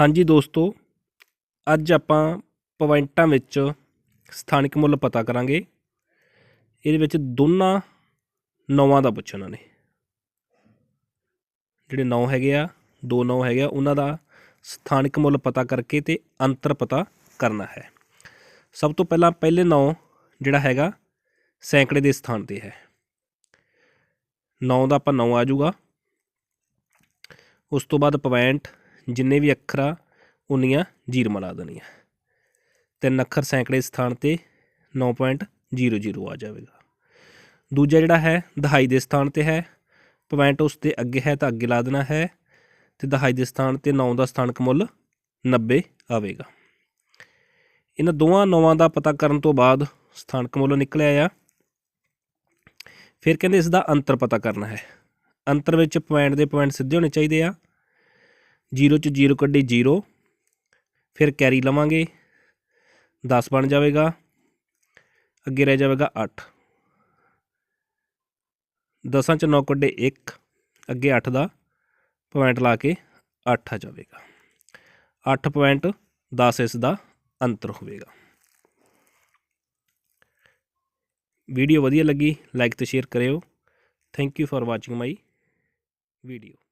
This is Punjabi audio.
ਹਾਂਜੀ ਦੋਸਤੋ, ਅੱਜ ਆਪਾਂ ਪੁਆਇੰਟਾਂ ਵਿੱਚ ਸਥਾਨਕ ਮੁੱਲ ਪਤਾ ਕਰਾਂਗੇ। ਇਹਦੇ ਵਿੱਚ ਦੋਨਾਂ ਨੌਵਾਂ ਦਾ ਪੁੱਛਣਾ ਨੇ। ਜਿਹੜੇ ਨੌ ਹੈਗੇ ਆ, ਦੋ ਨੌ ਹੈਗੇ ਆ, ਉਹਨਾਂ ਦਾ ਸਥਾਨਕ ਮੁੱਲ ਪਤਾ ਕਰਕੇ ਤੇ ਅੰਤਰ ਪਤਾ ਕਰਨਾ ਹੈ। ਸਭ ਤੋਂ ਪਹਿਲਾਂ ਪਹਿਲੇ ਨੌ ਜਿਹੜਾ ਹੈਗਾ, ਸੈਂਕੜੇ ਦੇ ਸਥਾਨ ਤੇ ਹੈ। ਨੌ ਦਾ ਆਪਾਂ ਨੌ ਆ ਜਾਊਗਾ। ਉਸ ਤੋਂ ਬਾਅਦ ਪੁਆਇੰਟ ਜਿੰਨੇ ਵੀ ਅੱਖਰਾਂ, ਉਨੀਆਂ ਜੀਰ ਲਾ ਦੇਣੀਆਂ। ਤਿੰਨ ਅੱਖਰ ਸੈਂਕੜੇ ਸਥਾਨ ਤੇ 9.00 ਆ ਜਾਵੇਗਾ। ਦੂਜਾ ਜਿਹੜਾ ਹੈ, ਦਹਾਈ ਦੇ ਸਥਾਨ ਤੇ ਹੈ। ਪੁਆਇੰਟ ਉਸ ਦੇ ਅੱਗੇ ਹੈ ਤਾਂ ਅੱਗੇ ਲਾ ਦੇਣਾ ਹੈ ਤੇ ਦਹਾਈ ਦੇ ਸਥਾਨ ਤੇ 9 ਦਾ ਸਥਾਨਕ ਮੁੱਲ 90 ਆਵੇਗਾ। ਇਹਨਾਂ ਦੋਵਾਂ ਨੌਵਾਂ ਦਾ ਪਤਾ ਕਰਨ ਤੋਂ ਬਾਅਦ ਸਥਾਨਕ ਮੁੱਲ ਨਿਕਲਿਆ ਆ। ਫਿਰ ਕਹਿੰਦੇ ਇਸ ਦਾ ਅੰਤਰ ਪਤਾ ਕਰਨਾ ਹੈ। ਅੰਤਰ ਵਿੱਚ ਪੁਆਇੰਟ ਦੇ ਪੁਆਇੰਟ ਸਿੱਧੇ ਹੋਣੇ ਚਾਹੀਦੇ ਆ। 0 ਚ 0 ਕੱਢੀ 0 ਫਿਰ ਕੈਰੀ ਲਵਾਂਗੇ 10 ਬਣ ਜਾਵੇਗਾ, ਅੱਗੇ ਰਹਿ ਜਾਵੇਗਾ 8 ਦਸਾਂ ਚ 9 ਕੱਢੇ 1 ਅੱਗੇ 8 ਦਾ ਪੁਆਇੰਟ ਲਾ ਕੇ 8 ਆ ਜਾਵੇਗਾ। 8 ਪੁਆਇੰਟ 10 ਇਸ ਦਾ ਅੰਤਰ ਹੋਵੇਗਾ। ਵੀਡੀਓ ਵਧੀਆ ਲੱਗੀ, ਲਾਈਕ ਤੇ ਸ਼ੇਅਰ ਕਰਿਓ। Thank you for watching my video